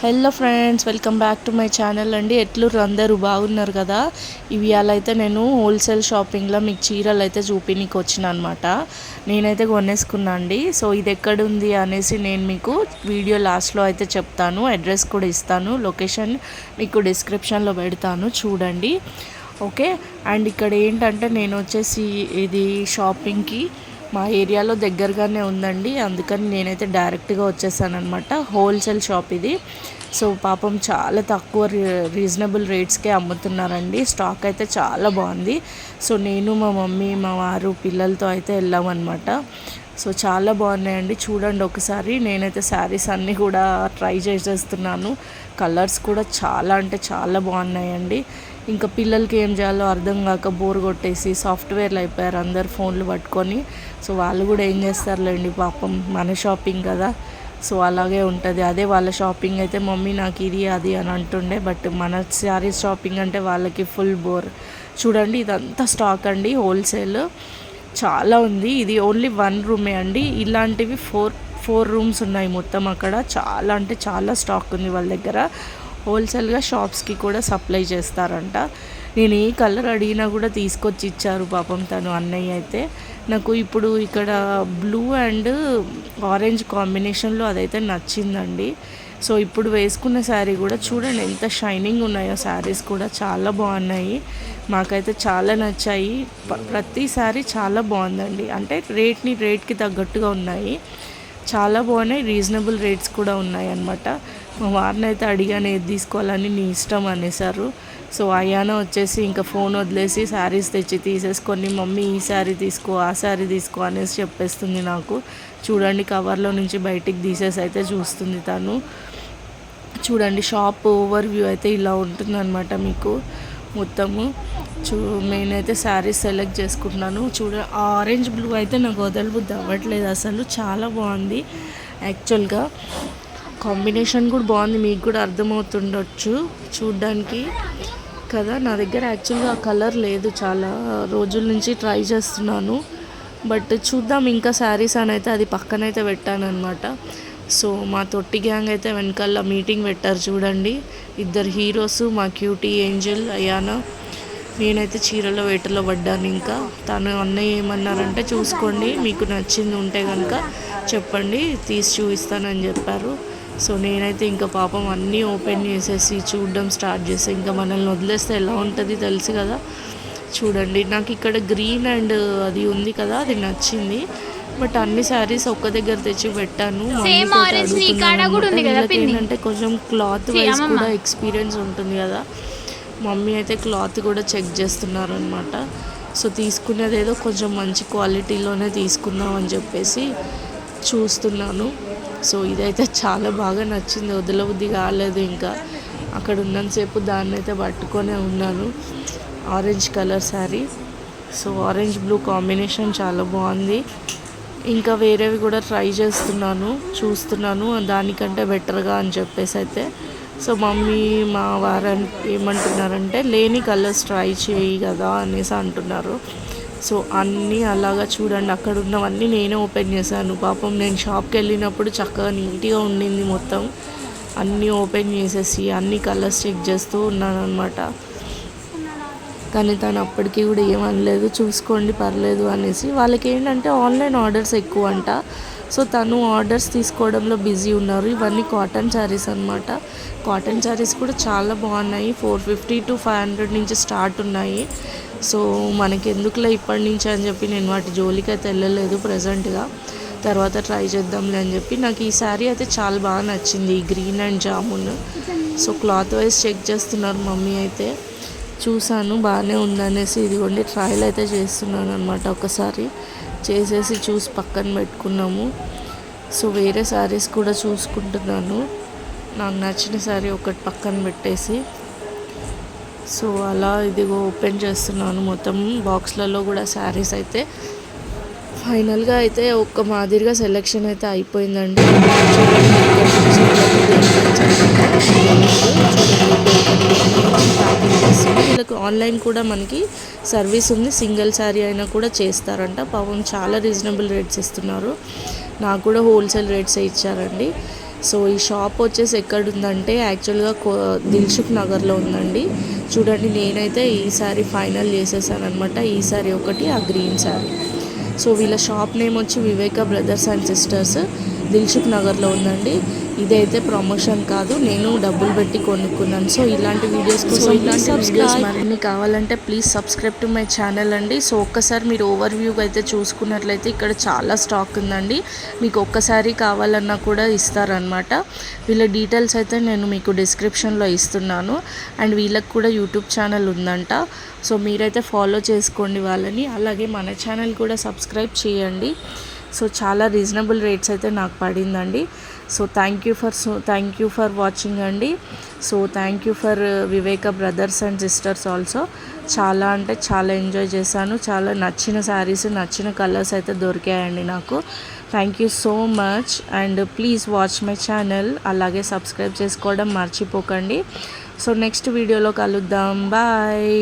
Hello friends welcome back to my channel అండి. ఎట్లు అందరూ బాగున్నారు కదా? ఇవి అయితే నేను హోల్సేల్ షాపింగ్లో మీకు చీరలు అయితే చూపినీకి వచ్చిన అనమాట నేనైతే కొనేసుకున్నా అండి. సో ఇది ఎక్కడుంది అనేసి నేను మీకు వీడియో లాస్ట్లో అయితే చెప్తాను. అడ్రస్ కూడా ఇస్తాను. లొకేషన్ మీకు డిస్క్రిప్షన్లో పెడతాను. చూడండి. ఓకే? అండ్ ఇక్కడ ఏంటంటే నేను వచ్చేసి ఇది షాపింగ్కి మా ఏరియాలో దగ్గరగానే ఉందండి. అందుకని నేనైతే డైరెక్ట్గా వచ్చేసానమాట హోల్సేల్ షాప్ ఇది. సో పాపం చాలా తక్కువ రీజనబుల్ రేట్స్కే అమ్ముతున్నారండి. స్టాక్ అయితే చాలా బాగుంది. సో నేను మా మమ్మీ మా వారు పిల్లలతో అయితే వెళ్ళామన్నమాట. సో చాలా బాగున్నాయండి. చూడండి ఒకసారి. నేనైతే శారీస్ అన్నీ కూడా ట్రై చేసేస్తున్నాను. కలర్స్ కూడా చాలా అంటే చాలా బాగున్నాయండి. ఇంకా పిల్లలకి ఏం చేయాలో అర్థం కాక బోర్ కొట్టేసి సాఫ్ట్వేర్లు అయిపోయారు అందరు ఫోన్లు పట్టుకొని. సో వాళ్ళు కూడా ఏం చేస్తారులేండి పాపం మన షాపింగ్ కదా. సో అలాగే ఉంటుంది. అదే వాళ్ళ షాపింగ్ అయితే మమ్మీ నాకు ఇది అది అని అంటుండే. బట్ మన శారీస్ షాపింగ్ అంటే వాళ్ళకి ఫుల్ బోర్. చూడండి ఇదంతా స్టాక్ అండి హోల్సేల్. చాలా ఉంది. ఇది ఓన్లీ వన్ రూమే అండి. ఇలాంటివి ఫోర్ ఫోర్ రూమ్స్ ఉన్నాయి మొత్తం అక్కడ. చాలా అంటే చాలా స్టాక్ ఉంది వాళ్ళ దగ్గర. హోల్సేల్గా షాప్స్కి కూడా సప్లై చేస్తారంట. నేను ఏ కలర్ అడిగినా కూడా తీసుకొచ్చి ఇచ్చారు పాపం తను అన్నయ్య అయితే. నాకు ఇప్పుడు ఇక్కడ బ్లూ అండ్ ఆరెంజ్ కాంబినేషన్లో అదైతే నచ్చిందండి. సో ఇప్పుడు వేసుకున్న శారీ కూడా చూడండి ఎంత షైనింగ్ ఉన్నాయో శారీస్ కూడా చాలా బాగున్నాయి. మాకైతే చాలా నచ్చాయి. ప్రతి శారీ చాలా బాగుందండి. అంటే రేట్ని రేట్కి తగ్గట్టుగా ఉన్నాయి. చాలా బాగున్నాయి. రీజనబుల్ రేట్స్ కూడా ఉన్నాయి అన్నమాట మా వారిని అయితే అడిగాను ఏది తీసుకోవాలని నీ ఇష్టం అనేసారు. సో అయ్యాన వచ్చేసి ఇంకా ఫోన్ వదిలేసి శారీస్ తెచ్చి తీసేసుకొని మమ్మీ ఈ శారీ తీసుకో ఆ శారీ తీసుకో అనేసి చెప్పేస్తుంది నాకు. చూడండి కవర్లో నుంచి బయటికి తీసేసి అయితే చూస్తుంది తను. చూడండి షాప్ ఓవర్ వ్యూ అయితే ఇలా ఉంటుందన్నమాట మీకు మొత్తము. చూ నేనైతే శారీస్ సెలెక్ట్ చేసుకుంటున్నాను. చూడ ఆరెంజ్ బ్లూ అయితే నాకు వదలబుద్ధి అవ్వట్లేదు అసలు. చాలా బాగుంది యాక్చువల్గా. కాంబినేషన్ కూడా బాగుంది. మీకు కూడా అర్థమవుతుండొచ్చు చూడ్డానికి కదా. నా దగ్గర యాక్చువల్గా ఆ కలర్ లేదు చాలా రోజుల నుంచి ట్రై చేస్తున్నాను. బట్ చూద్దాం. ఇంకా శారీస్ అని అయితే అది పక్కనైతే పెట్టాను సో మా తొట్టి గ్యాంగ్ అయితే వెనకాల మీటింగ్ పెట్టారు చూడండి. ఇద్దరు హీరోస్ మా క్యూటీ ఏంజల్ అయానా. నేనైతే చీరలో వేటలో పడ్డాను ఇంకా. తను అన్నయ్య ఏమన్నారంటే చూసుకోండి మీకు నచ్చింది ఉంటే కనుక చెప్పండి తీసి చూపిస్తానని చెప్పారు. సో నేనైతే ఇంకా పాపం అన్నీ ఓపెన్ చేసేసి చూడడం స్టార్ట్ చేసి. ఇంకా మనల్ని వదిలేస్తే ఎలా ఉంటుంది తెలుసు కదా. చూడండి నాకు ఇక్కడ గ్రీన్ అండ్ అది ఉంది కదా అది నచ్చింది. బట్ అన్ని శారీస్ ఒక్క దగ్గర తెచ్చి పెట్టాను. ఏంటంటే కొంచెం క్లాత్ వైజ్ కూడా ఎక్స్పీరియన్స్ ఉంటుంది కదా. మమ్మీ అయితే క్లాత్ కూడా చెక్ చేస్తున్నారు అనమాట సో తీసుకునేది ఏదో కొంచెం మంచి క్వాలిటీలోనే తీసుకుందాం అని చెప్పేసి చూస్తున్నాను. సో ఇదైతే చాలా బాగా నచ్చింది వదలబుద్ధి కాలేదు ఇంకా. అక్కడ ఉన్నంతసేపు దాన్ని అయితే పట్టుకొనే ఉన్నాను. Orange colour sari so orange blue combination చాలా బాగుంది. ఇంకా వేరేవి కూడా ట్రై చేస్తున్నాను చూస్తున్నాను. దానికంటే బెటర్గా అని చెప్పేసి అయితే. సో మమ్మీ మా వారని ఏమంటున్నారంటే లేని కలర్స్ ట్రై చేయి కదా అనేసి అంటున్నారు. సో అన్నీ అలాగా చూడండి అక్కడ ఉన్నవన్నీ నేనే ఓపెన్ చేశాను. పాపం నేను షాప్కి వెళ్ళినప్పుడు చక్కగా నీట్గా ఉండింది మొత్తం. అన్నీ ఓపెన్ చేసేసి అన్ని కలర్స్ చెక్ చేస్తూ ఉన్నాను అనమాట కానీ తను అప్పటికి కూడా ఏమనలేదు చూసుకోండి పర్లేదు అనేసి. వాళ్ళకి ఏంటంటే ఆన్లైన్ ఆర్డర్స్ ఎక్కువ అంట సో తను ఆర్డర్స్ తీసుకోవడంలో బిజీ ఉన్నారు. ఇవన్నీ కాటన్ శారీస్ అనమాట కాటన్ శారీస్ కూడా చాలా బాగున్నాయి. Four fifty to five hundred నుంచి స్టార్ట్ ఉన్నాయి. సో మనకి ఎందుకులే ఇప్పటి నుంచి అని చెప్పి నేను వాటి జోలికి అయితే వెళ్ళలేదు ప్రజెంట్గా. తర్వాత ట్రై చేద్దాంలే అని చెప్పి నాకు ఈ శారీ అయితే చాలా బాగా నచ్చింది ఈ green and jamun. So cloth wise check చేస్తున్నారు మమ్మీ అయితే. చూశాను బాగానే ఉందనేసి ఇదిగోండి ట్రయల్ అయితే చేస్తున్నాను అనమాట ఒకసారి. చేసేసి చూసి పక్కన పెట్టుకున్నాము. సో వేరే శారీస్ కూడా చూసుకుంటున్నాను. నాకు నచ్చిన శారీ ఒకటి పక్కన పెట్టేసి. సో అలా ఇదిగో ఓపెన్ చేస్తున్నాను మొత్తం బాక్స్లలో కూడా శారీస్ అయితే. ఫైనల్గా అయితే ఒక మాదిరిగా సెలెక్షన్ అయితే అయిపోయిందండి. వీళ్ళకి ఆన్లైన్ కూడా మనకి సర్వీస్ ఉంది. సింగిల్ శారీ అయినా కూడా చేస్తారంట. పాపం చాలా రీజనబుల్ రేట్స్ ఇస్తున్నారు. నాకు కూడా హోల్సేల్ రేట్సే ఇచ్చారండి. సో ఈ షాప్ వచ్చేసి ఎక్కడుందంటే యాక్చువల్గా దిల్సుఖ్ నగర్లో ఉందండి. చూడండి నేనైతే ఈ ఫైనల్ చేసేసాను అనమాట ఒకటి ఆ గ్రీన్ సారీ. సో వీళ్ళ షాప్ నేమ్ వచ్చి Viveka brothers and sisters. Dilsukh నగర్లో ఉందండి. ఇదైతే ప్రమోషన్ కాదు నేను డబ్బులు పెట్టి కొనుక్కున్నాను. సో ఇలాంటి వీడియోస్ కోసం ఇలాంటి వీడియోస్ మరిన్ని కావాలంటే please subscribe to my channel అండి. సో ఒక్కసారి మీరు ఓవర్ వ్యూ అయితే చూసుకున్నట్లయితే ఇక్కడ చాలా స్టాక్ ఉందండి. మీకు ఒక్కసారి కావాలన్నా కూడా ఇస్తారనమాట వీళ్ళ డీటెయిల్స్ అయితే నేను మీకు డిస్క్రిప్షన్లో ఇస్తున్నాను. అండ్ వీళ్ళకి కూడా యూట్యూబ్ ఛానల్ ఉందంట. సో మీరైతే ఫాలో చేసుకోండి వాళ్ళని. అలాగే మన ఛానల్ కూడా సబ్స్క్రైబ్ చేయండి. సో చాలా రీజనబుల్ రేట్స్ అయితే నాకు పడిందండి. So thank you for so thank you for watching అండి. So thank you for Viveka brothers and sisters also చాలా అంటే చాలా ఎంజాయ్ చేశాను. చాలా నచ్చిన శారీస్ నచ్చిన కలర్స్ అయితే దొరికాయండి నాకు. Thank you so much and please watch my channel అలాగే సబ్స్క్రైబ్ చేసుకోవడం మర్చిపోకండి. సో నెక్స్ట్ వీడియోలో కలుద్దాం. బాయ్